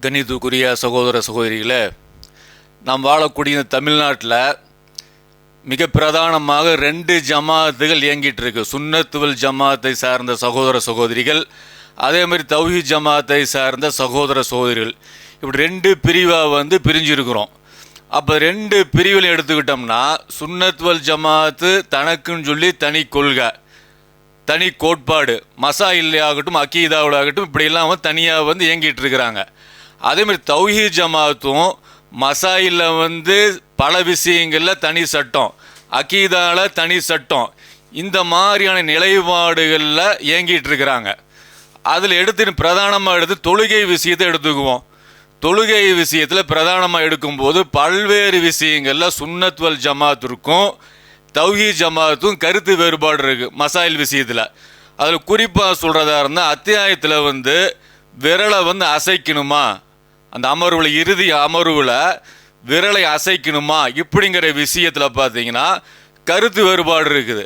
கணித்துக்குரிய சகோதர சகோதரிகளே நாம் வாழக்கூடிய தமிழ்நாட்டில் மிக பிரதானமாக ரெண்டு ஜமாத்துகள் இயங்கிட்டு இருக்கு. சுன்னத்துவல் ஜமாத்தை சார்ந்த சகோதர சகோதரிகள் அதே மாதிரி தௌஹி ஜமாத்தை சார்ந்த சகோதர சகோதரிகள். இப்படி ரெண்டு பிரிவாக வந்து பிரிஞ்சிருக்கிறோம். அப்போ ரெண்டு பிரிவில் எடுத்துக்கிட்டோம்னா சுன்னத்துவல் ஜமாத்து தனக்குன்னு சொல்லி தனி கொள்கை. தனி கோட்பாடு மசா இல்லையாகட்டும் அக்கீதாவில் ஆகட்டும் இப்படியெல்லாம் வந்து தனியாக வந்து இயங்கிட்டு இருக்கிறாங்க அதேமாதிரி தௌஹி ஜமாத்தும் மசாயில் வந்து பல விஷயங்களில் தனி சட்டம் அக்கீதாவில் தனி சட்டம் இந்த மாதிரியான நிலைப்பாடுகளில் இயங்கிட்டு இருக்கிறாங்க அதில் எடுத்து பிரதானமாக எடுத்து தொழுகை விஷயத்தை எடுத்துக்குவோம். தொழுகை விஷயத்தில் பிரதானமாக எடுக்கும்போது பல்வேறு விஷயங்களில் சுன்னத்வல் ஜமாத் இருக்கும். தௌஹி ஜமாத்தும் கருத்து வேறுபாடு இருக்கு மசாயில் விஷயத்தில். அதில் குறிப்பாக சொல்கிறதா இருந்தால் அத்தியாயத்தில் வந்து விரலை வந்து அசைக்கணுமா? அந்த அமர்வில் இறுதி அமர்வில் விரலை அசைக்கணுமா? இப்படிங்கிற விஷயத்தில் பார்த்தீங்கன்னா கருத்து வேறுபாடு இருக்குது.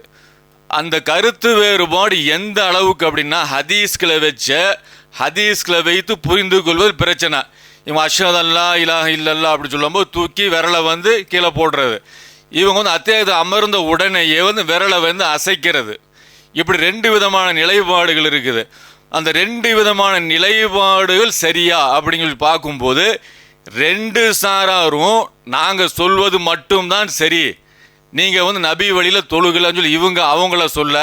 அந்த கருத்து வேறுபாடு எந்த அளவுக்கு அப்படின்னா ஹதீஸ்களை வச்ச ஹதீஸ்களை வைத்து புரிந்து கொள்வது பிரச்சனை. இவன் அஷத் அல்லா இல்லல்லா அப்படி சொல்லும்போது தூக்கி விரலை வந்து கீழே போடுறது. இவங்க வந்து அத்தியாயத்தை அமர்ந்த உடனேயே வந்து விரலை வந்து அசைக்கிறது. இப்படி ரெண்டு விதமான நிலைப்பாடுகள் இருக்குது. அந்த ரெண்டு விதமான நிலைப்பாடுகள் சரியா அப்படின்னு சொல்லி பார்க்கும்போது ரெண்டு சாராரும் நாங்கள் சொல்வது மட்டும்தான் சரி. நீங்கள் வந்து நபி வழியில் தொழுகலன்னு சொல்லி இவங்க அவங்கள சொல்ல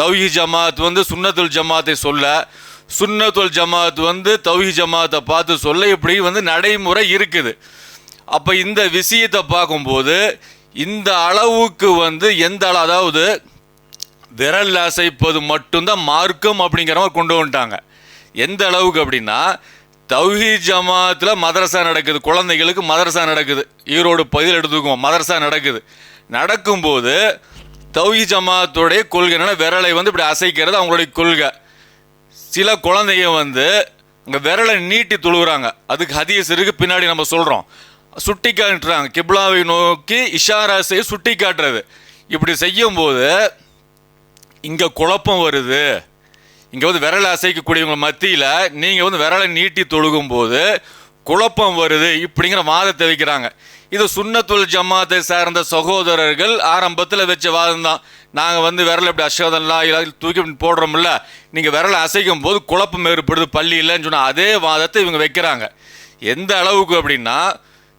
தௌஹி ஜமாத் வந்து சுன்னத்துல் ஜமாத்தை சொல்ல சுன்னத்துல் ஜமாத் வந்து தௌஹி ஜமாத்தை பார்த்து சொல்ல இப்படி வந்து நடைமுறை இருக்குது. அப்போ இந்த விஷயத்தை பார்க்கும்போது இந்த அளவுக்கு வந்து எந்த அளவு அதாவது விரல் அசைப்பது மட்டும்தான் மார்க்கம் அப்படிங்கிற மாதிரி கொண்டு வந்துட்டாங்க. எந்த அளவுக்கு அப்படின்னா தௌஹி ஜமாத்தில் மதரசா நடக்குது குழந்தைகளுக்கு மதரசா நடக்குது. ஈரோடு பதில் எடுத்துக்குவோம் மதரசா நடக்குது. நடக்கும்போது தௌஹி ஜமாத்துடைய கொள்கை விரலை வந்து இப்படி அசைக்கிறது அவங்களுடைய கொள்கை. சில குழந்தைங்க வந்து அங்கே விரலை நீட்டி தொழுகிறாங்க அதுக்கு ஹதீஸ் இருக்கு பின்னாடி நம்ம சொல்கிறோம் சுட்டி காட்டுறாங்க கிப்லாவை நோக்கி இஷாரா செய்ய சுட்டி காட்டுறது இப்படி செய்யும்போது இங்கே குழப்பம் வருது. இங்கே வந்து விரலை அசைக்கக்கூடியவங்க மத்தியில் நீங்கள் வந்து விரலை நீட்டி தொழுகும்போது குழப்பம் வருது இப்படிங்கிற வாதத்தை வைக்கிறாங்க. இது சுண்ணத்துல் ஜமாத்தை சார்ந்த சகோதரர்கள் ஆரம்பத்தில் வச்ச வாதம் தான். நாங்கள் வந்து விரலை இப்படி அசோதன்லாம் இல்லை தூக்கி போடுறோம்ல நீங்கள் விரலை அசைக்கும் போது குழப்பம் ஏற்படுது பள்ளி இல்லைன்னு சொன்னால் அதே வாதத்தை இவங்க வைக்கிறாங்க. எந்த அளவுக்கு அப்படின்னா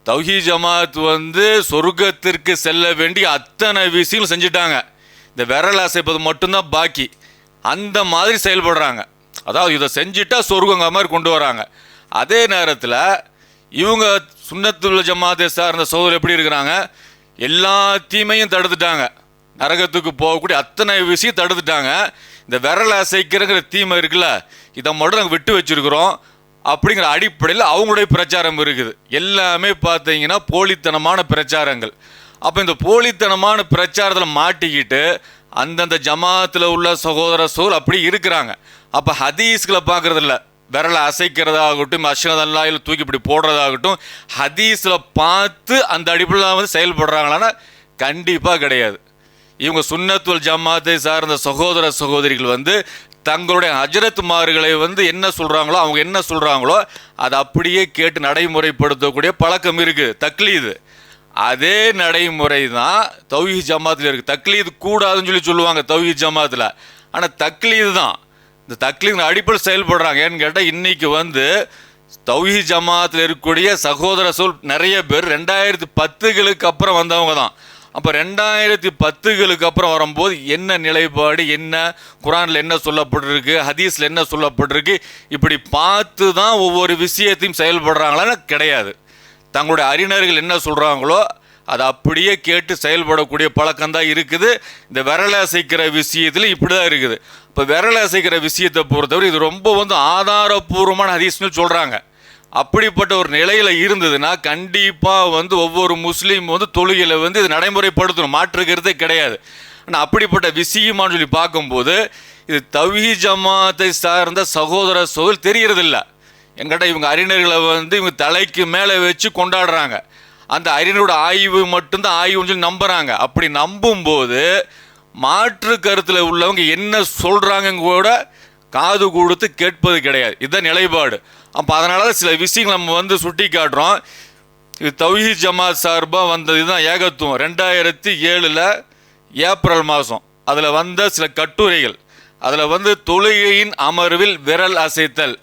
தௌஹி ஜமாத் வந்து சொர்க்கத்திற்கு செல்ல வேண்டிய அத்தனை விஷயங்களும் செஞ்சுட்டாங்க. இந்த விரல் அசைப்பது மட்டும்தான் பாக்கி. அந்த மாதிரி செயல்படுறாங்க. அதாவது இதை செஞ்சுட்டா சொர்க்கங்க மாதிரி கொண்டு வராங்க. அதே நேரத்தில் இவங்க சுண்ணத்துள்ள ஜமாத்தை சார்ந்த சோதர் எப்படி இருக்கிறாங்க? எல்லா தீமையும் தடுத்துட்டாங்க. நரகத்துக்கு போகக்கூடிய அத்தனை விஷயம் தடுத்துட்டாங்க. இந்த விரல் அசைக்கிறங்கிற தீமை இருக்குல்ல இதை மட்டும் நாங்கள் விட்டு வச்சுருக்குறோம். அப்படிங்கிற அடிப்படையில் அவங்களுடைய பிரச்சாரம் இருக்குது. எல்லாமே பார்த்தீங்கன்னா போலித்தனமான பிரச்சாரங்கள். அப்போ இந்த போலித்தனமான பிரச்சாரத்தில் மாட்டிக்கிட்டு அந்தந்த ஜமாத்தில் உள்ள சகோதர சோல் அப்படி இருக்கிறாங்க. அப்போ ஹதீஸ்களை பார்க்குறதில்ல. விரலை அசைக்கிறதாகட்டும் அஷ்ரதல்லா இல்லை தூக்கி இப்படி போடுறதாகட்டும் ஹதீஸில் பார்த்து அந்த அடிப்படையில் வந்து செயல்படுறாங்களான்னா கண்டிப்பாக கிடையாது. இவங்க சுன்னத்துல் ஜமாத்தை சார்ந்த சகோதர சகோதரிகள் வந்து தங்களுடைய அஜரத்துமார்களை வந்து என்ன சொல்கிறாங்களோ அவங்க என்ன சொல்கிறாங்களோ அதை அப்படியே கேட்டு நடைமுறைப்படுத்தக்கூடிய பழக்கம் இருக்குது தக்லீது. அதே நடைமுறை தான் தௌஹி ஜமாத்தில் இருக்குது தக்லீது கூடாதுன்னு சொல்லி சொல்லுவாங்க தௌஹி ஜமாத்தில். ஆனால் தக்லீது தான். இந்த தக்லீது அடிப்படை செயல்படுறாங்க. ஏன்னு கேட்டால் இன்றைக்கி வந்து தௌஹி ஜமாத்தில் இருக்கக்கூடிய சகோதர சொல் நிறைய பேர் ரெண்டாயிரத்தி பத்துகளுக்கு அப்புறம் வந்தவங்க தான். அப்போ ரெண்டாயிரத்தி பத்துகளுக்கு அப்புறம் வரும்போது என்ன நிலைப்பாடு என்ன குரானில் என்ன சொல்லப்பட்டிருக்கு ஹதீஸில் என்ன சொல்லப்பட்டிருக்கு இப்படி பார்த்து தான் ஒவ்வொரு விஷயத்தையும் செயல்படுறாங்களான்னு கிடையாது. தங்களுடைய அறிஞர்கள் என்ன சொல்கிறாங்களோ அதை அப்படியே கேட்டு செயல்படக்கூடிய பழக்கம் தான் இருக்குது. இந்த விரலை அசைக்கிற விஷயத்தில் இப்படி தான் இருக்குது. இப்போ விரலை அசைக்கிற விஷயத்தை பொறுத்தவரை இது ரொம்ப வந்து ஆதாரபூர்வமான ஹதீஸ்னு சொல்கிறாங்க அப்படிப்பட்ட ஒரு நிலையில் இருந்ததுன்னா கண்டிப்பாக வந்து ஒவ்வொரு முஸ்லீம் வந்து தொழுகையில் வந்து இது நடைமுறைப்படுத்தணும். மாற்றுக்கிறதே கிடையாது. ஆனால் அப்படிப்பட்ட விஷயமானு சொல்லி பார்க்கும்போது இது தவி ஜமாத்தை சார்ந்த சகோதர சோதல் தெரியறதில்ல எங்கிட்ட இவங்க அறிஞர்களை வந்து இவங்க தலைக்கு மேலே வச்சு கொண்டாடுறாங்க. அந்த அறிஞரோட ஆய்வு மட்டும்தான் ஆய்வுன்னு சொல்லி நம்புகிறாங்க அப்படி நம்பும்போது மாற்று கருத்தில் உள்ளவங்க என்ன சொல்கிறாங்க கூட காது கொடுத்து கேட்பது கிடையாது. இதுதான் நிலைப்பாடு. அப்போ அதனால தான் சில விஷயங்கள் நம்ம வந்து சுட்டி காட்டுறோம். இது தௌஹி ஜமாத் சார்பாக வந்தது தான் ஏகத்துவம். ரெண்டாயிரத்தி ஏழில் ஏப்ரல் மாதம் அதில் வந்த சில கட்டுரைகள். அதில் வந்து தொழுகையின் அமர்வில் விரல் அசைத்தல்.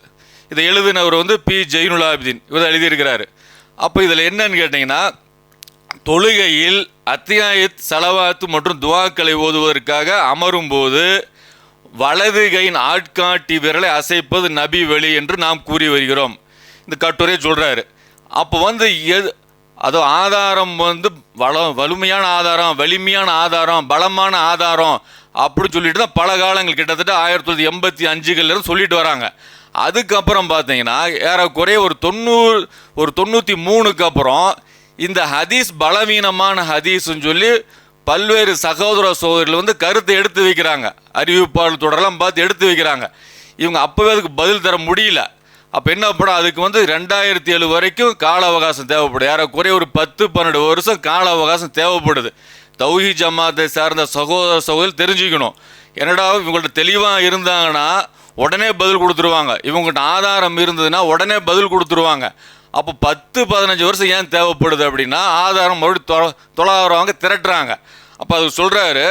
இதை எழுதினவர் வந்து பி. ஜெயினுலாபிதீன் இவர் எழுதியிருக்கிறார். அப்போ இதில் என்னன்னு கேட்டிங்கன்னா தொழுகையில் அத்தியாயத் செலவாத்து மற்றும் துவாக்களை ஓதுவதற்காக அமரும்போது வலது கையின் ஆட்காட்டி விரலை அசைப்பது நபி வழி என்று நாம் கூறி வருகிறோம். இந்த கட்டுரை சொல்கிறாரு அப்போ வந்து எது அது ஆதாரம் வந்து வள வலிமையான ஆதாரம் வலிமையான ஆதாரம் பலமான ஆதாரம் அப்படின்னு சொல்லிட்டு தான் பல காலங்கள் கிட்டத்தட்ட ஆயிரத்தி தொள்ளாயிரத்தி எண்பத்தி அஞ்சுகள்லேருந்து சொல்லிட்டு வராங்க. அதுக்கப்புறம் பார்த்தீங்கன்னா ஏறக்குறைய ஒரு தொண்ணூறு ஒரு தொண்ணூற்றி மூணுக்கு அப்புறம் இந்த ஹதீஸ் பலவீனமான ஹதீஸ்ன்னு சொல்லி பல்வேறு சகோதர சகோதரிகள் வந்து கருத்தை எடுத்து வைக்கிறாங்க. அறிவிப்பாளர் தொடரெல்லாம் பார்த்து எடுத்து வைக்கிறாங்க. இவங்க அப்போவே அதுக்கு பதில் தர முடியல. அப்போ என்ன படம்? அதுக்கு வந்து ரெண்டாயிரத்தி ஏழு வரைக்கும் கால அவகாசம் தேவைப்படுது. ஏறக்குறைய ஒரு பத்து பன்னெண்டு வருஷம் கால அவகாசம் தேவைப்படுது. தௌஹி ஜமாத்தை சார்ந்த சகோதர சகோதரி தெரிஞ்சுக்கணும். என்னடா இவங்கள்ட்ட தெளிவாக இருந்தாங்கன்னா உடனே பதில் கொடுத்துருவாங்க. இவங்ககிட்ட ஆதாரம் இருந்ததுன்னா உடனே பதில் கொடுத்துருவாங்க. அப்போ பத்து பதினஞ்சு வருஷம் ஏன் தேவைப்படுது அப்படின்னா ஆதாரம் மறுபடியும் தொ தொள்ளாயிரவங்க திரட்டுறாங்க. அப்போ அது சொல்கிறாரு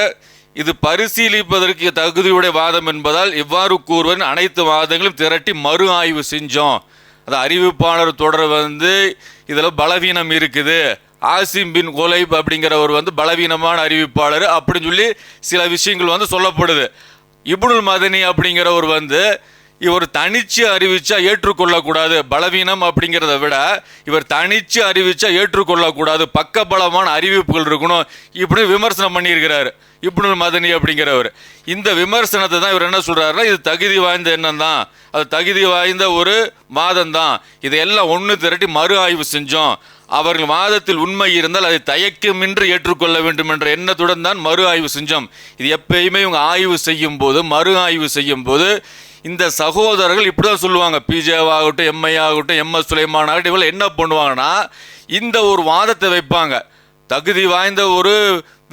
இது பரிசீலிப்பதற்கு தகுதியுடைய வாதம் என்பதால் இவ்வாறு கூறுவன் அனைத்து வாதங்களும் திரட்டி மறு ஆய்வு செஞ்சோம். அது அறிவிப்பாளர் தொடர் வந்து இதில் பலவீனம் இருக்குது. ஆசிம் பின் கொலைப் அப்படிங்கிறவர் வந்து பலவீனமான அறிவிப்பாளர் அப்படின்னு சொல்லி சில விஷயங்கள் வந்து சொல்லப்படுது. இப்னுல் மதனி அப்படிங்கிறவர் வந்து இவர் தனிச்சு அறிவிச்சா ஏற்றுக்கொள்ளக்கூடாது பலவீனம் அப்படிங்கிறத விட இவர் தனிச்சு அறிவிச்சா ஏற்றுக்கொள்ளக்கூடாது பக்கபலமான அறிவிப்புகள் இருக்கணும். இப்படி விமர்சனம் பண்ணியிருக்கிறாரு. இப்னுல் மதனி அப்படிங்கிறவர். இந்த விமர்சனத்தை தான் இவர் என்ன சொல்கிறாருன்னா இது தகுதி வாய்ந்த எண்ணம் தான் அது தகுதி வாய்ந்த ஒரு மாதம் தான் இதையெல்லாம் ஒன்று திரட்டி மறு ஆய்வு செஞ்சோம். அவர்கள் மாதத்தில் உண்மை இருந்தால் அதை தயக்கமின்றி ஏற்றுக்கொள்ள வேண்டும் என்ற எண்ணத்துடன் தான் மறு ஆய்வு செஞ்சோம். இது எப்பயுமே இவங்க ஆய்வு செய்யும் போது மறு ஆய்வு செய்யும் போது இந்த சகோதரர்கள் இப்படி தான் சொல்லுவாங்க. பிஜேவாகட்டும் எம்ஐ ஆகட்டும் எம்எஸ் சுலைமான் ஆகட்டும் இவங்க என்ன பண்ணுவாங்கன்னா இந்த ஒரு வாதத்தை வைப்பாங்க. தகுதி வாய்ந்த ஒரு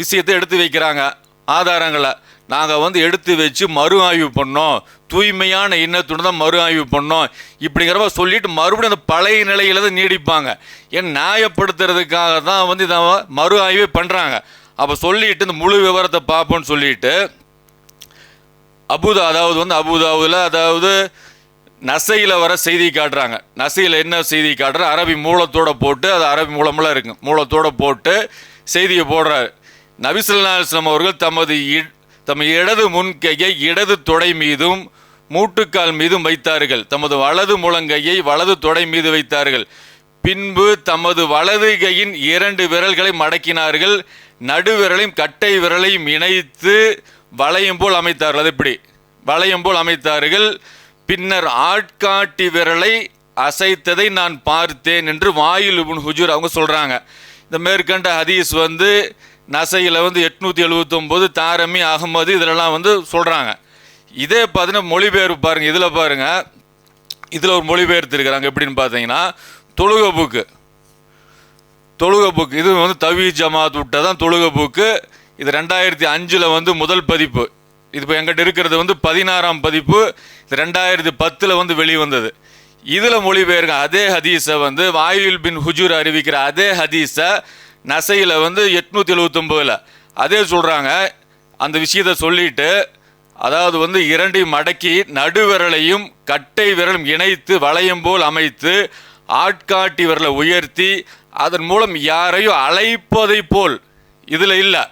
விஷயத்தை எடுத்து வைக்கிறாங்க ஆதாரங்களை. நாங்கள் வந்து எடுத்து வச்சு மறு ஆய்வு பண்ணோம். தூய்மையான எண்ணத்துடன் தான் மறு ஆய்வு பண்ணோம். இப்படிங்கிறப்ப சொல்லிட்டு மறுபடியும் அந்த பழைய நிலையில தான் நீடிப்பாங்க. ஏன் நியாயப்படுத்துறதுக்காக தான் வந்து இதை மறு ஆய்வே பண்ணுறாங்க அப்போ சொல்லிட்டு இந்த முழு விவரத்தை பார்ப்போம்னு சொல்லிட்டு அபுதா அதாவது வந்து அபுதாவில் அதாவது நசையில் வர செய்தி காட்டுறாங்க. நசையில் என்ன செய்தி காட்டுற அரபி மூலத்தோட போட்டு அது அரபி மூலமெல்லாம் இருக்கும் மூலத்தோடு போட்டு செய்தியை போடுறாரு. நபிசுல்லாஸ்லம் அவர்கள் தமது இ- தம் இடது முன்கையை இடது தொடை மீதும் மூட்டுக்கால் மீதும் வைத்தார்கள். தமது வலது முழங்கையை வலது தொடை மீது வைத்தார்கள். பின்பு தமது வலது கையின் இரண்டு விரல்களை மடக்கினார்கள். நடுவிரலையும் கட்டை விரலையும் இணைத்து வளையம் போல் அமைத்தார்கள். அது இப்படி வளையம் போல் அமைத்தார்கள். பின்னர் ஆட்காட்டி விரலை அசைத்ததை நான் பார்த்தேன் என்று வாயில் ஹுஜூர் அவங்க சொல்கிறாங்க இந்த மேற்கண்ட ஹதீஸ் வந்து நசையில் வந்து எட்நூற்றி எழுபத்தொம்போது தாரமி அகமது இதிலெல்லாம் வந்து சொல்கிறாங்க இதே பார்த்தீங்கன்னா மொழிபெயர்ப்பு பாருங்கள் இதில் பாருங்க. இதில் ஒரு மொழிபெயர்த்து இருக்கிறாங்க எப்படின்னு பார்த்தீங்கன்னா தொழுக புக்கு. தொழுக புக்கு. இது வந்து தவி ஜமாத் விட்டதான் தொழுக புக்கு. இது ரெண்டாயிரத்தி அஞ்சில் வந்து முதல் பதிப்பு. இது இப்போ எங்கிட்ட இருக்கிறது வந்து பதினாறாம் பதிப்பு. இது ரெண்டாயிரத்தி பத்தில் வந்து வெளிவந்தது. இதில் மொழிபெயர்க்க அதே ஹதீஸை வந்து வாயுல் பின் ஹுஜூர் அறிவிக்கிற அதே ஹதீஸை நசையில் வந்து எட்நூற்றி எழுபத்தொம்போதில் அதே சொல்கிறாங்க அந்த விஷயத்தை சொல்லிட்டு அதாவது வந்து இரண்டையும் மடக்கி நடுவிரலையும் கட்டை விரலும் இணைத்து வளையம் போல் அமைத்து ஆட்காட்டி விரலை உயர்த்தி அதன் மூலம் யாரையும் அழைப்பதை போல். இதில் இல்லை.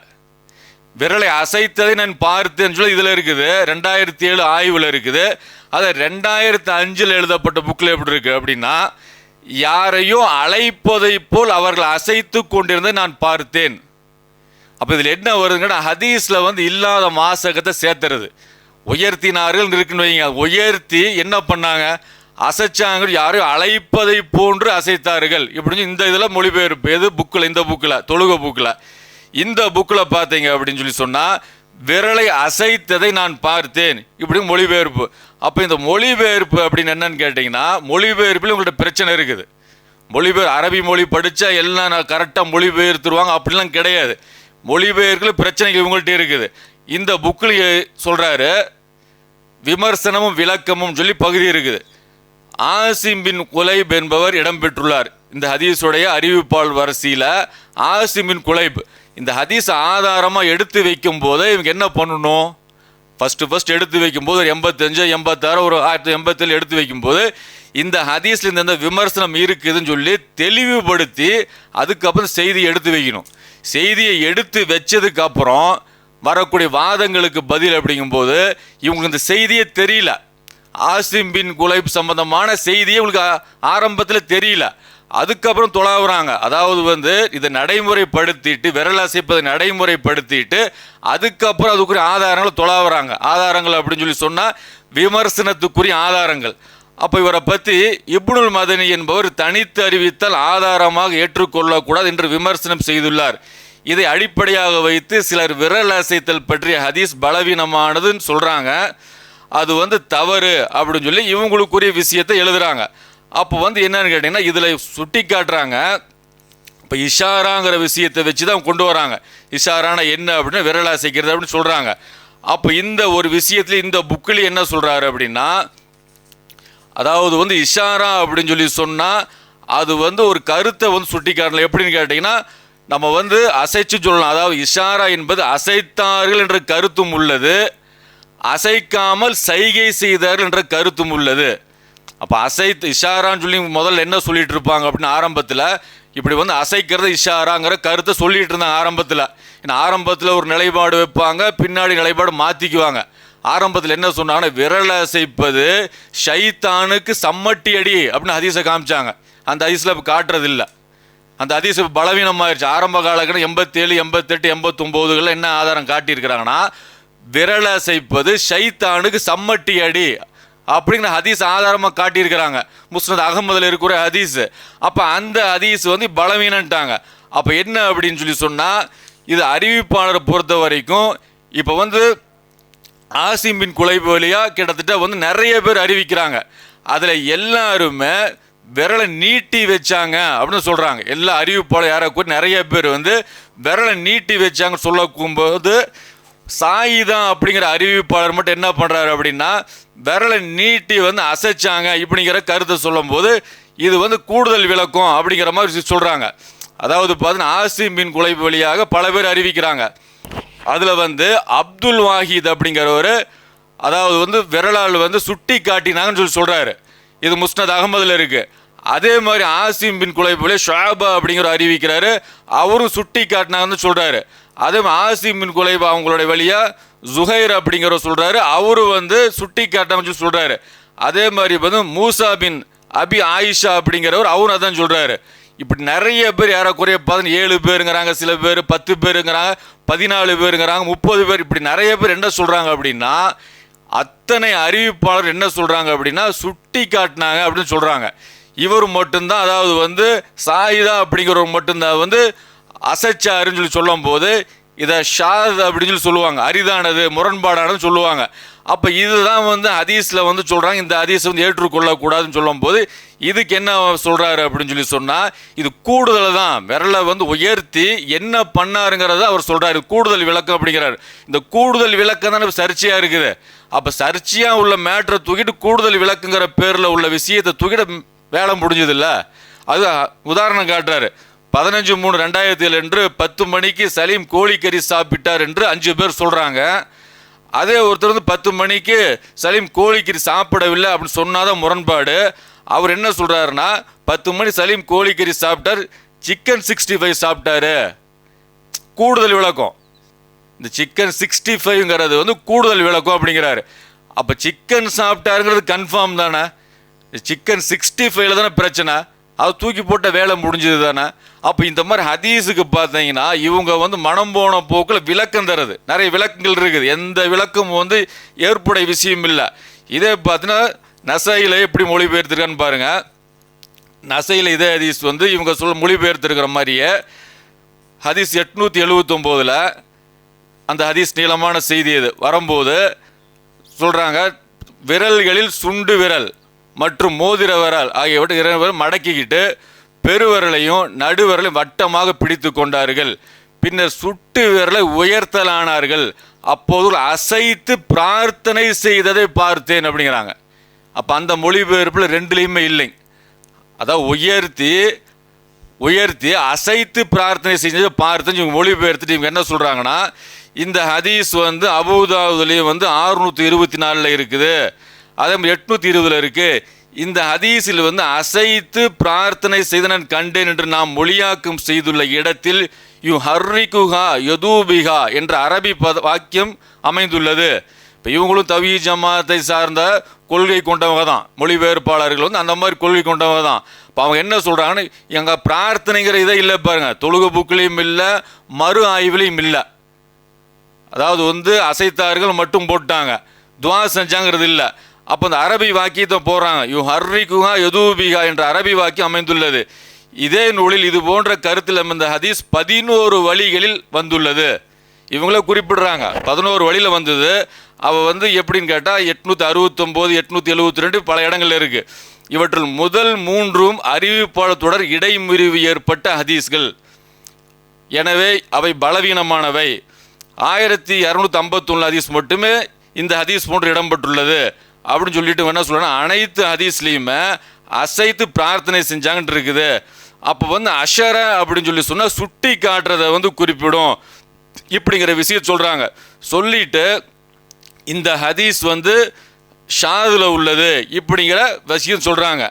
விரலை அசைத்ததை நான் பார்த்தேன்னு சொல்லி இதில் இருக்குது. ரெண்டாயிரத்தி ஏழு ஆய்வில் இருக்குது. அதை ரெண்டாயிரத்து அஞ்சில் எழுதப்பட்ட புக்கில் எப்படி இருக்கு அப்படின்னா யாரையும் அழைப்பதை போல் அவர்கள் அசைத்து கொண்டிருந்ததை நான் பார்த்தேன். அப்போ இதில் என்ன வருதுங்கன்னா ஹதீஸில் வந்து இல்லாத மாசகத்தை சேர்த்துறது. உயர்த்தினார்கள் இருக்குன்னு வைங்க. உயர்த்தி என்ன பண்ணாங்க? அசைச்சாங்க. யாரையும் அழைப்பதை போன்று அசைத்தார்கள். இப்படின்னு இந்த இதில் மொழிபெயர்ப்பு. எது புக்கில்? இந்த புக்கில். தொழுக புக்கில். இந்த புக்கில் பார்த்தீங்க அப்படின்னு சொல்லி சொன்னால் விரலை அசைத்ததை நான் பார்த்தேன். இப்படி மொழிபெயர்ப்பு. அப்போ இந்த மொழிபெயர்ப்பு அப்படின்னு என்னன்னு கேட்டிங்கன்னா மொழிபெயர்ப்பில் உங்கள்கிட்ட பிரச்சனை இருக்குது. மொழிபெயர் அரபி மொழி படித்தா எல்லாம் நான் கரெக்டாக மொழிபெயர்த்துருவாங்க அப்படிலாம் கிடையாது. மொழிபெயர்க்கில் பிரச்சனைகள் இவங்கள்ட்ட இருக்குது. இந்த புக்கில் சொல்கிறாரு விமர்சனமும் விளக்கமும் சொல்லி பகுதி இருக்குது. ஆசிம் பின் குலைப் என்பவர் இடம்பெற்றுள்ளார் இந்த ஹதீஸுடைய அறிவிப்பால் வரிசையில் ஆசிம் பின் குலைப். இந்த ஹதீஸ் ஆதாரமாக எடுத்து வைக்கும் போது இவங்க என்ன பண்ணணும்? ஃபஸ்ட்டு ஃபஸ்ட் எடுத்து வைக்கும்போது ஒரு எண்பத்தஞ்சு எண்பத்தாறு ஒரு ஆயிரத்தி எண்பத்தேழு எடுத்து வைக்கும்போது இந்த ஹதீஸில் இந்த விமர்சனம் இருக்குதுன்னு சொல்லி தெளிவுபடுத்தி அதுக்கப்புறம் செய்தியை எடுத்து வைக்கணும். செய்தியை எடுத்து வச்சதுக்கப்புறம் வரக்கூடிய வாதங்களுக்கு பதில் அப்படிங்கும்போது இவங்களுக்கு இந்த செய்தியே தெரியல. ஆசிம் பின் குலைப் சம்பந்தமான செய்தியே உங்களுக்கு ஆரம்பத்தில் தெரியல. அதுக்கப்புறம் தொலாவுறாங்க அதாவது வந்து இதை நடைமுறைப்படுத்திட்டு விரல் அசைப்பதை நடைமுறைப்படுத்திட்டு அதுக்கப்புறம் அதுக்குரிய ஆதாரங்களை துளாவுறாங்க ஆதாரங்கள் அப்படின்னு சொல்லி சொன்னால் விமர்சனத்துக்குரிய ஆதாரங்கள். அப்போ இவரை பற்றி இப்னுல் மதனி என்பவர் தனித்து அறிவித்தால் ஆதாரமாக ஏற்றுக்கொள்ளக்கூடாது என்று விமர்சனம் செய்துள்ளார். இதை அடிப்படையாக வைத்து சிலர் விரல் அசைத்தல் பற்றிய ஹதீஸ் பலவீனமானதுன்னு சொல்கிறாங்க அது வந்து தவறு அப்படின்னு சொல்லி இவங்களுக்குரிய விஷயத்தை எழுதுகிறாங்க அப்போ வந்து என்னன்னு கேட்டிங்கன்னா இதில் சுட்டி காட்டுறாங்க. இப்போ இஷாராங்கிற விஷயத்தை வச்சு தான் கொண்டு வராங்க. இஷாரான என்ன அப்படின்னு விரல் அசைக்கிறது அப்படின்னு சொல்கிறாங்க அப்போ இந்த ஒரு விஷயத்தில் இந்த புக்கில் என்ன சொல்கிறாரு அப்படின்னா அதாவது வந்து இஷாரா அப்படின்னு சொல்லி சொன்னால் அது வந்து ஒரு கருத்தை வந்து சுட்டி காட்டலாம் எப்படின்னு கேட்டிங்கன்னா நம்ம வந்து அசைச்சு சொல்லலாம். அதாவது இஷாரா என்பது அசைத்தார்கள் என்ற கருத்தும் உள்ளது. அசைக்காமல் சைகை செய்தார்கள் என்ற கருத்தும் உள்ளது. அப்போ அசைத்து இஷாரான்னு சொல்லி முதல்ல என்ன சொல்லிட்டு இருப்பாங்க அப்படின்னு ஆரம்பத்தில் இப்படி வந்து அசைக்கிறது இஷாராங்கிற கருத்தை சொல்லிட்டு இருந்தாங்க ஆரம்பத்தில். ஏன்னா ஆரம்பத்தில் ஒரு நிலைப்பாடு வைப்பாங்க பின்னாடி நிலைப்பாடு மாற்றிக்குவாங்க ஆரம்பத்தில் என்ன சொன்னாங்கன்னா விரல் அசைப்பது ஷைத்தானுக்கு சம்மட்டி அடி அப்படின்னு ஹதீஸை காமிச்சாங்க. அந்த ஹதீஸில் இப்போ காட்டுறதில்லை. அந்த ஹதீஸ் பலவீனமாயிருச்சு. ஆரம்ப காலக்கணும் எண்பத்தேழு எண்பத்தெட்டு எண்பத்தொம்போதுகளில் என்ன ஆதாரம் காட்டியிருக்கிறாங்கன்னா விரல் அசைப்பது ஷைத்தானுக்கு சம்மட்டி அடி அப்படிங்கிற ஹதீஸ் ஆதாரமாக காட்டியிருக்கிறாங்க. முஸ்னத் அகமதில் இருக்கிற ஹதீஸ். அப்போ அந்த ஹதீஸ் வந்து பலவீனன்ட்டாங்க. அப்போ என்ன அப்படின்னு சொல்லி சொன்னால் இது அறிவிப்பாளரை பொறுத்த வரைக்கும் இப்போ வந்து ஆசிம்பின் குலைப்பு வழியாக கிட்டத்தட்ட வந்து நிறைய பேர் அறிவிக்கிறாங்க. அதில் எல்லாருமே விரலை நீட்டி வச்சாங்க அப்படின்னு சொல்கிறாங்க எல்லா அறிவிப்பாளர் யாரை கூட நிறைய பேர் வந்து விரலை நீட்டி வச்சாங்க சொல்லக்கும்போது சாயிதா அப்படிங்கிற அறிவிப்பாளர் மட்டும் என்ன பண்ணுறாரு அப்படின்னா விரலை நீட்டி வந்து அசைச்சாங்க இப்படிங்கிற கருத்தை சொல்லும்போது இது வந்து கூடுதல் விளக்கம் அப்படிங்கிற மாதிரி சொல்கிறாங்க அதாவது பார்த்தீங்கன்னா ஆசி பின் குலைப்பு வழியாக பல பேர் அறிவிக்கிறாங்க. அதில் வந்து அப்துல் வாஹித் அப்படிங்கிறவர் அதாவது வந்து விரலால் வந்து சுட்டி காட்டினாங்கன்னு சொல்லி சொல்கிறாரு இது முஸ்னத் அகமதில் இருக்குது அதே மாதிரி ஆசிம் பின் குலைப்புலே ஷாபா அப்படிங்கிற அறிவிக்கிறாரு. அவரும் சுட்டி காட்டினாங்கன்னு சொல்கிறாரு அதே மாதிரி ஆசிம் அவங்களுடைய வழியாக ஜுஹைர் அப்படிங்கிற சொல்கிறாரு அவரு வந்து சுட்டி காட்டாங்கன்னு சொல்கிறாரு அதே மாதிரி வந்து மூசா பின் அபி ஆயிஷா அப்படிங்கிறவர் அவரும் அதான் சொல்கிறாரு இப்படி நிறைய பேர் ஏறக்குறைய பதினேழு பேருங்கிறாங்க சில பேர் பத்து பேருங்கிறாங்க பதினாலு பேருங்கிறாங்க முப்பது பேர் இப்படி நிறைய பேர் என்ன சொல்கிறாங்க அப்படின்னா அத்தனை அறிவிப்பாளர் என்ன சொல்கிறாங்க அப்படின்னா சுட்டி காட்டினாங்க அப்படின்னு சொல்கிறாங்க இவர் மட்டும்தான் அதாவது வந்து சாயிதா அப்படிங்கிறவர் மட்டும்தான் வந்து அசைச்சாருன்னு சொல்லி சொல்லும் போது இதை ஷாத் அப்படின்னு சொல்லி சொல்லுவாங்க. அரிதானது முரண்பாடானது சொல்லுவாங்க. அப்போ இதுதான் வந்து ஹதீஸில் வந்து சொல்கிறாங்க இந்த ஹதீஸ் வந்து ஏற்றுக்கொள்ளக்கூடாதுன்னு சொல்லும்போது இதுக்கு என்ன சொல்கிறாரு அப்படின்னு சொல்லி சொன்னால் இது கூடுதல் தான். விரலை வந்து உயர்த்தி என்ன பண்ணாருங்கிறத அவர் சொல்கிறாரு கூடுதல் விளக்கம் அப்படிங்கிறாரு. இந்த கூடுதல் விளக்கம் தானே சர்ச்சையாக இருக்குது. அப்போ சர்ச்சையாக உள்ள மேட்ரை தூக்கிட்டு கூடுதல் விளக்குங்கிற பேரில் உள்ள விஷயத்தை தூக்கிட்டு வேலை முடிஞ்சதில்ல. அது உதாரணம் காட்டுறாரு. பதினஞ்சு மூணு ரெண்டாயிரத்தி ஏழு என்று பத்து மணிக்கு சலீம் கோழிக்கறி சாப்பிட்டார் என்று அஞ்சு பேர் சொல்கிறாங்க அதே ஒருத்தர் வந்து பத்து மணிக்கு சலீம் கோழிக்கறி சாப்பிடவில்லை அப்படின்னு சொன்னாதான் முரண்பாடு. அவர் என்ன சொல்கிறாருன்னா பத்து மணி சலீம் கோழிக்கறி சாப்பிட்டார் சிக்கன் சிக்ஸ்டி ஃபைவ் சாப்பிட்டாரு. கூடுதல் விளக்கம். இந்த சிக்கன் சிக்ஸ்டி ஃபைவ்ங்கிறது வந்து கூடுதல் விளக்கம் அப்படிங்கிறாரு. அப்போ சிக்கன் சாப்பிட்டாருங்கிறது கன்ஃபார்ம் தானே? சிக்கன் சிக்ஸ்டி ஃபைவ்ல தானே பிரச்சனை? அது தூக்கி போட்ட வேலை முடிஞ்சது தானே? அப்போ இந்த மாதிரி ஹதீஸுக்கு பார்த்தீங்கன்னா இவங்க வந்து மனம் போன போக்கில் விளக்கம் தருது. நிறைய விளக்கங்கள் இருக்குது. எந்த விளக்கமும் வந்து ஏற்புடைய விஷயம் இல்லை. இதே பார்த்தீங்கன்னா நசையில் எப்படி மொழிபெயர்த்துருக்கான்னு பாருங்கள் நசையில் இதே ஹதீஸ் வந்து இவங்க சொல் மொழிபெயர்த்துருக்கிற மாதிரியே ஹதீஸ் எட்நூற்றி எழுபத்தொம்போதில் அந்த ஹதீஸ் நீளமான செய்தி இது. வரும்போது சொல்கிறாங்க விரல்களில் சுண்டு விரல். மற்றும் மோதிரவரால் ஆகியவற்றை இரண்டு மடக்கிக்கிட்டு பெருவரலையும் நடுவரலையும் வட்டமாக பிடித்து கொண்டார்கள். பின்னர் சுட்டு விரலை உயர்த்தலானார்கள். அப்போது அசைத்து பிரார்த்தனை செய்ததை பார்த்தேன் அப்படிங்கிறாங்க. அப்போ அந்த மொழிபெயர்ப்பில் ரெண்டுலேயுமே இல்லை. அதான் உயர்த்தி உயர்த்தி அசைத்து பிரார்த்தனை செஞ்சதை பார்த்து இவங்க மொழிபெயர்த்துட்டு இவங்க என்ன சொல்கிறாங்கன்னா இந்த ஹதீஸ் வந்து அபுதாவுதுலேயும் வந்து ஆறுநூற்றி இருபத்தி நாலில் இருக்குது. அதே மாதிரி எட்நூற்றி இருபதில் இருக்குது இந்த ஹதீஸில் வந்து அசைத்து பிரார்த்தனை செய்து நான் கண்டேன் என்று நாம் மொழியாக்கம் செய்துள்ள இடத்தில் யு ஹர்ரிகுஹா யதூபிகா என்ற அரபி பத வாக்கியம் அமைந்துள்ளது. இப்போ இவங்களும் தவி ஜமாத்தை சார்ந்த கொள்கை கொண்டவங்க தான். மொழிபெயர்ப்பாளர்கள் வந்து அந்த மாதிரி கொள்கை கொண்டவங்க தான். இப்போ அவங்க என்ன சொல்கிறாங்கன்னு எங்கள் பிரார்த்தனைங்கிற இதை இல்லை பாருங்க. தொழுக புக்கிலையும் இல்லை மறு ஆய்விலையும் இல்லை. அதாவது வந்து அசைத்தார்கள் மட்டும் போட்டாங்க. துவா செஞ்சாங்கிறது இல்லை. அப்போ இந்த அரபி வாக்கியத்தை போகிறாங்க யூ ஹர்ரிகுஹா எதுபிகா என்ற அரபி வாக்கியம் அமைந்துள்ளது. இதே நூலில் இது போன்ற கருத்தில் அமைந்த ஹதீஸ் பதினோரு வழிகளில் வந்துள்ளது. இவங்கள குறிப்பிடுறாங்க. பதினோரு வழியில் வந்தது. அவள் வந்து எப்படின்னு கேட்டால் எட்நூற்றி அறுபத்தொம்போது எட்நூற்றி எழுபத்தி ரெண்டு பல இடங்களில் இருக்குது இவற்றில் முதல் மூன்றும் அறிவிப்பாளத்துடன் இடைமுறிவு ஏற்பட்ட ஹதீஸ்கள். எனவே அவை பலவீனமானவை. ஆயிரத்தி இரநூத்தி ஐம்பத்தொன்னு ஹதீஸ் மட்டுமே இந்த ஹதீஸ் போன்று இடம்பெற்றுள்ளது. அப்படின்னு சொல்லிட்டு என்ன சொல்லணும். அனைத்து ஹதீஸ்லையுமே அசைத்து பிரார்த்தனை செஞ்சாங்கன்ட்டு இருக்குது. அப்போ வந்து அஷர அப்படின்னு சொல்லி சொன்னால் சுட்டி காட்டுறதை வந்து குறிப்பிடும். இப்படிங்கிற விஷயம் சொல்கிறாங்க சொல்லிட்டு இந்த ஹதீஸ் வந்து ஷாதில் உள்ளது இப்படிங்கிற விஷயம் சொல்கிறாங்க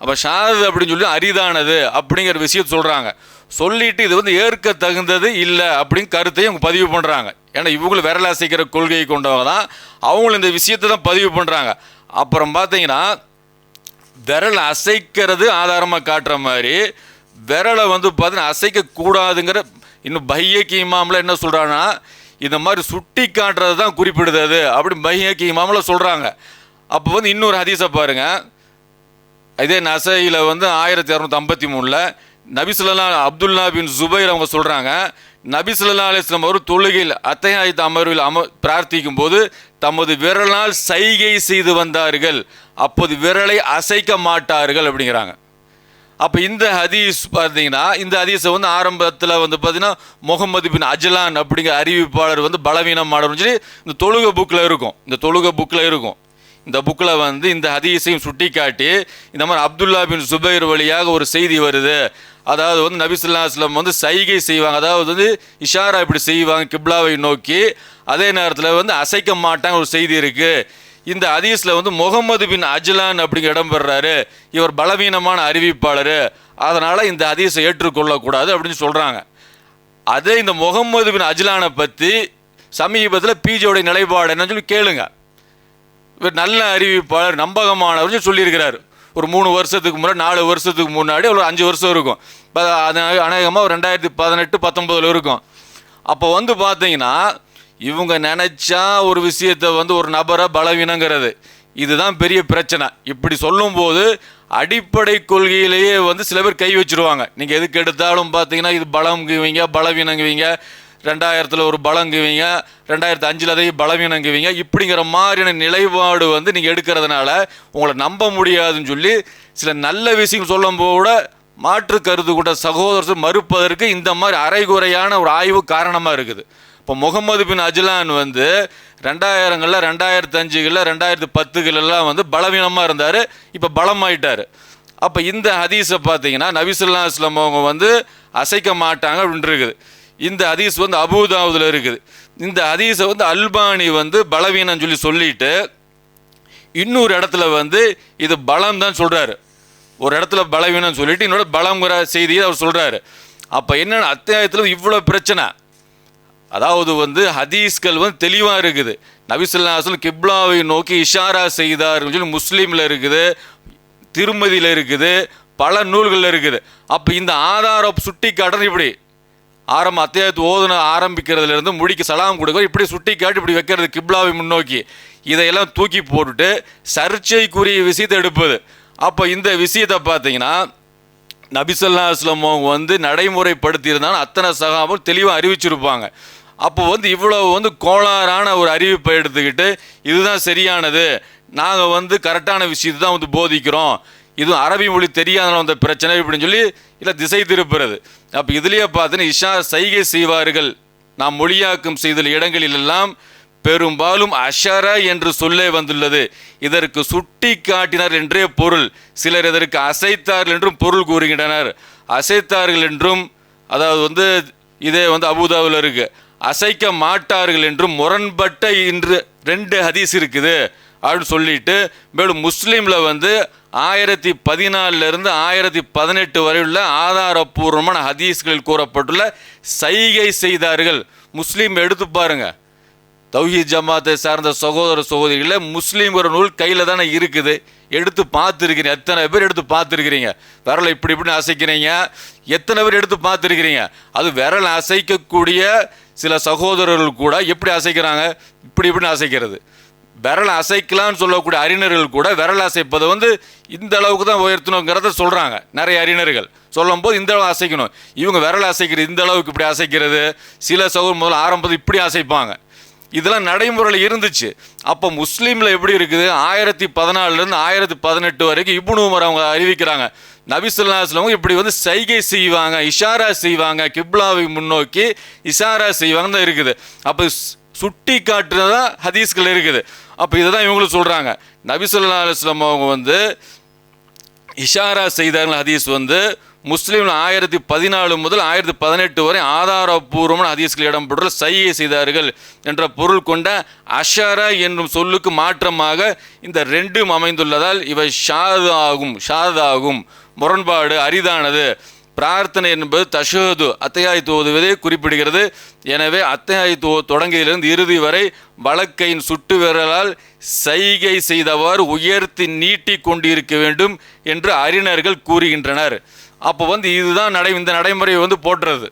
அப்போ ஷாது அப்படின்னு சொல்லி அரிதானது அப்படிங்கிற விஷயம் சொல்கிறாங்க சொல்லிட்டு இது வந்து ஏற்க தகுந்தது இல்லை அப்படின்னு கருத்தையும் அவங்க பதிவு பண்ணுறாங்க ஏன்னா இவங்களும் விரலாசிக்கிற அசைக்கிற கொள்கையை கொண்டவங்க தான். அவங்களும் இந்த விஷயத்தை தான் பதிவு பண்ணுறாங்க அப்புறம் பார்த்தீங்கன்னா விரல் அசைக்கிறது ஆதாரமாக காட்டுற மாதிரி விரலை வந்து பார்த்தீங்கன்னா அசைக்கக்கூடாதுங்கிற இன்னும் பையக்கி இமாமில் என்ன சொல்கிறாங்கன்னா இந்த மாதிரி சுட்டி காட்டுறது தான் குறிப்பிடுது அது அப்படி பையக்கி இமாமில் சொல்கிறாங்க அப்போ வந்து இன்னொரு ஹதீஸை பாருங்கள் இதே நசையில் வந்து ஆயிரத்தி இரநூத்தி ஐம்பத்தி மூணில் நபிசுல்லா அப்துல்லா பின் ஜுபைர் அவங்க சொல்கிறாங்க நபிசுல்லா அலிஸ்லாம் அவர் தொழுகையில் அத்தையாயுத அமர்வில் அம பிரார்த்திக்கும் போது தமது விரலால் சைகை செய்து வந்தார்கள். அப்போது விரலை அசைக்க மாட்டார்கள் அப்படிங்கிறாங்க. அப்போ இந்த ஹதீஸ் பார்த்தீங்கன்னா இந்த ஹதீஸை வந்து ஆரம்பத்தில் வந்து பார்த்தீங்கன்னா முகமது பின் அஜ்லான் அப்படிங்கிற அறிவிப்பாளர் வந்து பலவீனமானவர்னு சொல்லி இந்த தொழுகை புக்கில் இருக்கும். இந்த தொழுகை புக்கில் இருக்கும். இந்த புக்கில் வந்து இந்த ஹதீஸையும் சுட்டி காட்டி இந்த மாதிரி அப்துல்லா பின் சுபைர் வழியாக ஒரு செய்தி வருது. அதாவது வந்து நபிசுல்லா அஸ்லம் வந்து சைகை செய்வாங்க. அதாவது வந்து இஷாரா இப்படி செய்வாங்க கிப்லாவை நோக்கி. அதே நேரத்தில் வந்து அசைக்க மாட்டாங்க ஒரு செய்தி இருக்குது இந்த அதீஸில் வந்து முகமது பின் அஜ்லான் அப்படிங்கிற இடம்பெறுறாரு இவர் பலவீனமான அறிவிப்பாளர். அதனால் இந்த அதீஸை ஏற்றுக்கொள்ளக்கூடாது அப்படின்னு சொல்கிறாங்க அதே இந்த முகமது பின் அஜ்லானை பற்றி சமீபத்தில் பிஜியோடைய நிலைப்பாடு என்னன்னு சொல்லி கேளுங்க. இவர் நல்ல அறிவிப்பாளர் நம்பகமானவர்னு சொல்லியிருக்கிறார். ஒரு மூணு வருஷத்துக்கு முன்னாடி நாலு வருஷத்துக்கு முன்னாடி ஒரு அஞ்சு வருஷம் இருக்கும். இப்போ அது அநேகமாக ஒரு ரெண்டாயிரத்தி பதினெட்டு பத்தொம்பதில் இருக்கும். அப்போ வந்து பார்த்தீங்கன்னா இவங்க நினச்சா ஒரு விஷயத்தை வந்து ஒரு நபரை பலவீனங்கிறது. இதுதான் பெரிய பிரச்சனை. இப்படி சொல்லும்போது அடிப்படை கொள்கையிலேயே வந்து சில பேர் கை வச்சிருவாங்க. நீங்கள் எதுக்கு எடுத்தாலும் பார்த்தீங்கன்னா இது பலங்குவீங்க பலவீனங்குவீங்க. ரெண்டாயிரத்தில் ஒரு பலங்குவீங்க. ரெண்டாயிரத்து அஞ்சில் அதை பலவீனங்குவீங்க. இப்படிங்கிற மாதிரியான நிலைப்பாடு வந்து நீங்கள் எடுக்கிறதுனால உங்களை நம்ப முடியாதுன்னு சொல்லி சில நல்ல விஷயம் சொல்லும்போது கூட மாற்று கருத்து கொண்ட சகோதரர் மறுப்பதற்கு இந்த மாதிரி அரைகுறையான ஒரு ஆய்வு காரணமாக இருக்குது. இப்போ முகமது பின் அஜ்லான் வந்து ரெண்டாயிரங்களில் ரெண்டாயிரத்து அஞ்சுகளில் ரெண்டாயிரத்து பத்துகளெல்லாம் வந்து பலவீனமாக இருந்தார். இப்போ பலமாயிட்டார். அப்போ இந்த ஹதீஸை பார்த்தீங்கன்னா நபிசுல்லா இஸ்லாம் அவங்க வந்து அசைக்க மாட்டாங்க அப்படின்னு இருக்குது. இந்த ஹதீஸ் வந்து அபூதாவுதில் இருக்குது. இந்த ஹதீஸை வந்து அல்பானி வந்து பலவீனம் சொல்லி சொல்லிட்டு இன்னொரு இடத்துல வந்து இது பலம் தான் சொல்கிறாரு ஒரு இடத்துல பலவீனம் சொல்லிட்டு இன்னொரு பலங்கிற செய்தியை அவர் சொல்கிறாரு அப்போ என்னென்ன அத்தியாயத்தில் இவ்வளோ பிரச்சனை. அதாவது வந்து ஹதீஸ்கள் வந்து தெளிவாக இருக்குது. நபிசுல்லாசல் கிப்லாவை நோக்கி இஷாரா செய்தார்னு சொல்லி முஸ்லீமில் இருக்குது. திருமதியில் இருக்குது. பல நூல்களில் இருக்குது. அப்போ இந்த ஆதார சுட்டி காட்டுறது இப்படி. ஆரம்ப அத்தியாயத்து ஓதுன ஆரம்பிக்கிறதுலேருந்து முடிக்க சலாம் கொடுக்க இப்படி சுட்டி காட்டி இப்படி வைக்கிறது கிப்லாவை முன்னோக்கி. இதையெல்லாம் தூக்கி போட்டுட்டு சர்ச்சைக்குரிய விஷயத்தை எடுப்பது. அப்போ இந்த விஷயத்தை பார்த்தீங்கன்னா நபிசல்லா அஸ்லம் அவங்க வந்து நடைமுறைப்படுத்தியிருந்தாலும் அத்தனை சகாபம் தெளிவாக அறிவிச்சிருப்பாங்க. அப்போ வந்து இவ்வளோ வந்து கோளாறான ஒரு அறிவிப்பை எடுத்துக்கிட்டு இதுதான் சரியானது நாங்கள் வந்து கரெக்டான விஷயத்தை தான் வந்து போதிக்கிறோம். இதுவும் அரபி மொழி தெரியாதனால வந்த பிரச்சனை இப்படின்னு சொல்லி இல்லை திசை திருப்புறது. அப்போ இதுலேயே பார்த்தீங்கன்னா இஷா சைகை செய்வார்கள். நாம் மொழியாக்கம் செய்துள்ள இடங்களிலெல்லாம் பெரும்பாலும் அஷர என்று சொல்லே வந்துள்ளது. இதற்கு சுட்டி காட்டினார் என்றே பொருள். சிலர் இதற்கு அசைத்தார்கள் என்றும் பொருள் கூறுகின்றனர். அசைத்தார்கள் என்றும் அதாவது வந்து இதே வந்து அபுதாவில் இருக்கு. அசைக்க மாட்டார்கள் என்றும் முரண்பட்ட இன்று ரெண்டு ஹதீஸ் இருக்குது. அப்படின்னு சொல்லிட்டு மேலும் முஸ்லீமில் வந்து ஆயிரத்தி பதினாலிருந்து ஆயிரத்தி பதினெட்டு வரையுள்ள ஆதாரப்பூர்வமான ஆதாரபூர்வமான ஹதீஸ்களில் கூறப்பட்டுள்ள சைகை செய்தார்கள். முஸ்லீம் எடுத்து பாருங்க. தௌஹி ஜமாத்தை சார்ந்த சகோதர சகோதரிகளில் முஸ்லீம் ஒரு நூல் கையில் தானே இருக்குது. எடுத்து பார்த்துருக்கிறீங்க. எத்தனை பேர் எடுத்து பார்த்துருக்கிறீங்க? விரலை இப்படி இப்படின்னு அசைக்கிறீங்க. எத்தனை பேர் எடுத்து பார்த்துருக்கிறீங்க? அது விரல் அசைக்கக்கூடிய சில சகோதரர்கள் கூட எப்படி அசைக்கிறாங்க? இப்படி இப்படின்னு அசைக்கிறது. விரல் அசைக்கலாம்னு சொல்லக்கூடிய அறிஞர்கள் கூட விரல் அசைப்பதை வந்து இந்த அளவுக்கு தான் உயர்த்தணுங்கிறத சொல்கிறாங்க நிறைய அறிஞர்கள். சொல்லும்போது இந்த அளவு அசைக்கணும். இவங்க விரல் அசைக்கிறது இந்த அளவுக்கு இப்படி அசைக்கிறது. சில சகோதர முதல்ல ஆரம்பத்தில் இப்படி அசைப்பாங்க. இதெல்லாம் நடைமுறையில் இருந்துச்சு. அப்போ முஸ்லீமில் எப்படி இருக்குது? ஆயிரத்தி பதினாலுலேருந்து ஆயிரத்தி பதினெட்டு வரைக்கும் இப்னு உமர் அவங்க அறிவிக்கிறாங்க. நபிசுல்லாஸ்லவங்க இப்படி வந்து சைகை செய்வாங்க இஷாரா செய்வாங்க கிப்லாவை முன்னோக்கி இஷாரா செய்வாங்க தான் இருக்குது. அப்போ சுட்டி காட்டுறதா ஹதீஸ்கள் இருக்குது. அப்போ இதை தான் இவங்களும் சொல்கிறாங்க நபிசுல்லா அலுவலம் அவங்க வந்து இஷாரா செய்தார்கள் ஹதீஸ் வந்து. முஸ்லீம்ல ஆயிரத்தி பதினாலு முதல் ஆயிரத்தி பதினெட்டு வரை ஆதாரபூர்வமான ஹதீஸ்கள் இடம்பெற்றுள்ள சையை செய்தார்கள் என்ற பொருள் கொண்ட அஷாரா என்னும் சொல்லுக்கு மாற்றமாக இந்த ரெண்டும் அமைந்துள்ளதால் இவை ஷாது ஆகும் ஷாது ஆகும். முரண்பாடு அரிதானது. பிரார்த்தனை என்பது தஷஹது அத்தையாய் ஓதுவதே குறிப்பிடுகிறது. எனவே அத்தையாய் தொடங்கியிலிருந்து இறுதி வரை வழக்கையின் சுட்டு விரலால் சைகை செய்தவாறு உயர்த்தி நீட்டி கொண்டிருக்க வேண்டும் என்று அறிஞர்கள் கூறுகின்றனர். அப்போ வந்து இதுதான் நடை இந்த நடைமுறை வந்து போட்டுறது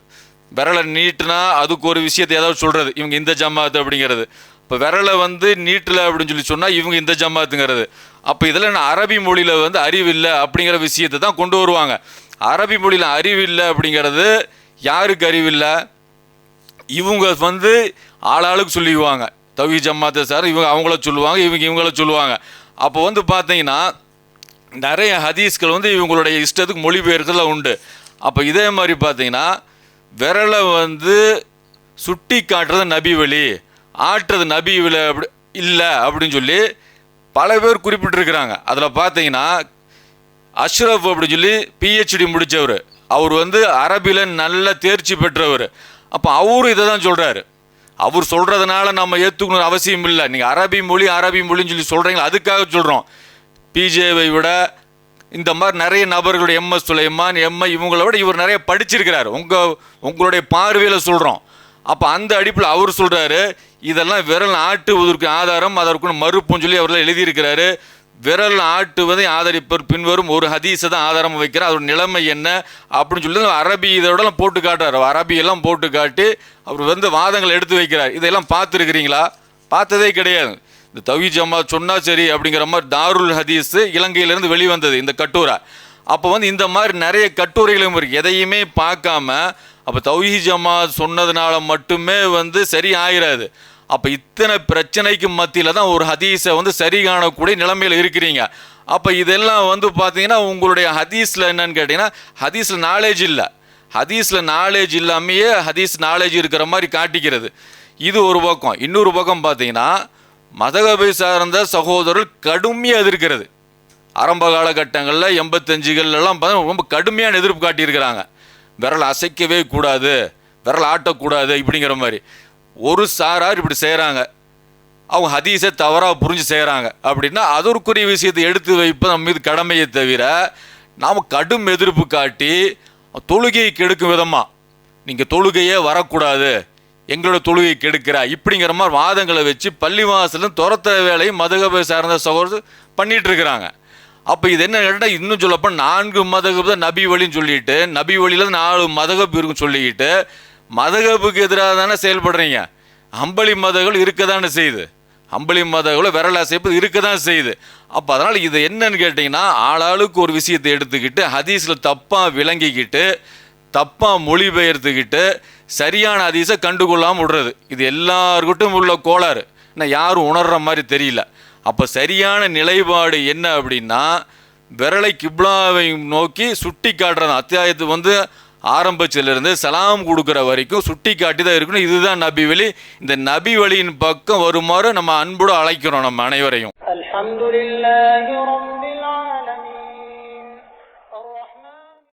விரலை நீட்டுனா அதுக்கு ஒரு விஷயத்தை ஏதாவது சொல்கிறது இவங்க இந்த ஜமாத்து அப்படிங்கிறது. இப்போ விரலை வந்து நீட்டில் அப்படின்னு சொல்லி சொன்னால் இவங்க இந்த ஜமாத்துங்கிறது. அப்போ இதில் அரபி மொழியில் வந்து அறிவில்லை அப்படிங்கிற விஷயத்தை தான் கொண்டு வருவாங்க. அரபி மொழியில் அறிவில்லை அப்படிங்கிறது யாருக்கு அறிவில்லை? இவங்க வந்து ஆளாளுக்கு சொல்லிக்குவாங்க தவி ஜமாத்தை சார் இவங்க அவங்கள சொல்லுவாங்க இவங்க இவங்கள சொல்லுவாங்க. அப்போ வந்து பார்த்தீங்கன்னா நிறைய ஹதீஸ்கள் வந்து இவங்களுடைய இஷ்டத்துக்கு மொழிபெயர்க்கிறதுல உண்டு. அப்போ இதே மாதிரி பார்த்தீங்கன்னா விரலை வந்து சுட்டி காட்டுறது நபி வழி ஆட்டுறது நபி வழி அப்படி இல்லை அப்படின்னு சொல்லி பல பேர் குறிப்பிட்டிருக்கிறாங்க. அதில் பார்த்தீங்கன்னா அஷ்ரஃப் அப்படின்னு சொல்லி பிஹெச்டி முடித்தவர் அவர் வந்து அரபியில் நல்ல தேர்ச்சி பெற்றவர். அப்போ அவரும் இதை தான் சொல்கிறாரு அவர் சொல்கிறதுனால நம்ம ஏற்றுக்கணும் அவசியம் இல்லை. நீங்கள் அரபி மொழி அரபி மொழின்னு சொல்லி சொல்கிறீங்களா அதுக்காக சொல்கிறோம் பிஜேவை விட இந்த மாதிரி நிறைய நபர்களுடைய எம்எஸ் சுலைமான் எம்ஐ இவங்கள விட இவர் நிறைய படிச்சிருக்கிறார். உங்கள் உங்களுடைய பார்வையில் சொல்கிறோம் அப்போ அந்த அடிப்பில் அவர் சொல்கிறாரு இதெல்லாம் விரல் ஆட்டுவதற்கு ஆதாரம் அதற்கு மறுப்புன்னு சொல்லி அவரெல்லாம் எழுதியிருக்கிறாரு. விரல் ஆட்டுவதை ஆதரிப்பவர் பின்வரும் ஒரு ஹதீஸை தான் ஆதாரம் வைக்கிறார். அதோட நிலைமை என்ன அப்படின்னு சொல்லி அரபி இதோடலாம் போட்டு காட்டுறார். அரபி எல்லாம் போட்டு காட்டி அவர் வந்து வாதங்களை எடுத்து வைக்கிறார். இதெல்லாம் பார்த்துருக்கிறீங்களா? பார்த்ததே கிடையாது. இந்த தவி ஜமாத் சொன்னால் சரி அப்படிங்கிற மாதிரி தாருல் ஹதீஸ் இலங்கையிலேருந்து வெளிவந்தது இந்த கட்டுரை. அப்போ வந்து இந்த மாதிரி நிறைய கட்டுரைகளும் இருக்குது எதையுமே பார்க்காம அப்போ தௌஹி ஜமாத் சொன்னதுனால மட்டுமே வந்து சரி ஆயிராது. அப்போ இத்தனை பிரச்சனைக்கு மத்தியில் தான் ஒரு ஹதீஸை வந்து சரி காணக்கூடிய நிலைமையில் இருக்கிறீங்க. அப்போ இதெல்லாம் வந்து பார்த்தீங்கன்னா உங்களுடைய ஹதீஸில் என்னன்னு கேட்டிங்கன்னா ஹதீஸில் நாலேஜ் இல்லை. ஹதீஸில் நாலேஜ் இல்லாமையே ஹதீஸ் நாலேஜ் இருக்கிற மாதிரி காட்டிக்கிறது. இது ஒரு பக்கம். இன்னொரு பக்கம் பார்த்தீங்கன்னா மதகபை சார்ந்த சகோதரர்கள் கடுமையாக எதிர்க்கிறது. ஆரம்ப காலகட்டங்களில் எண்பத்தஞ்சுகள்லாம் பார்த்தா ரொம்ப கடுமையான எதிர்ப்பு காட்டியிருக்கிறாங்க. விரல் அசைக்கவே கூடாது. விரல் ஆட்டக்கூடாது இப்படிங்கிற மாதிரி. ஒரு சாரார் இப்படி செய்கிறாங்க அவங்க ஹதீஸை தவறாக புரிஞ்சு செய்கிறாங்க அப்படின்னா அதற்குரிய விஷயத்தை எடுத்து வைப்பது நம்ம மீது கடமையை தவிர நாம் கடும் எதிர்ப்பு காட்டி தொழுகையை கெடுக்கும் விதமாக நீங்கள் தொழுகையே வரக்கூடாது எங்களோட தொழுகை கெடுக்கிற இப்படிங்கிற மாதிரி வாதங்களை வச்சு பள்ளிவாசலும் துரத்த வேலையும் மதகபை சார்ந்த சகோதரர் பண்ணிகிட்டு இருக்கிறாங்க அப்போ இது என்ன கேட்டால் இன்னும் சொல்லப்போ நான்கு மதகபு தான் நபி வழின்னு சொல்லிட்டு நபி வழியில் நாலு மதகப் இருக்குன்னு சொல்லிக்கிட்டு மதகபுக்கு எதிராக தானே செயல்படுறீங்க? அம்பளி மதங்கள் இருக்க தானே செய்யுது அம்பளி மதங்களும் விரலா அசைப்பது இருக்க தான் செய்யுது அப்போ அதனால் இது என்னன்னு கேட்டிங்கன்னா ஆளாளுக்கு ஒரு விஷயத்தை எடுத்துக்கிட்டு ஹதீஸில் தப்பாக விளங்கிக்கிட்டு தப்பாக மொழிபெயர்த்துக்கிட்டு சரியான ஹதீஸை கண்டுகொள்ளாமல் விடுறது. இது எல்லாருக்கிட்டும் உள்ள கோளாறு. ஆனால் யாரும் உணர்கிற மாதிரி தெரியல. அப்போ சரியான நிலைப்பாடு என்ன அப்படின்னா விரலை கிப்லாவை நோக்கி சுட்டி காட்டுறது அத்தியாயத்து வந்து ஆரம்பத்திலிருந்து சலாம் கொடுக்குற வரைக்கும் சுட்டி காட்டி தான் இருக்கணும். இதுதான் நபி வழி இந்த நபி வழியின் பக்கம் வருமாறு நம்ம அன்போடு அழைக்கிறோம் நம்ம அனைவரையும்.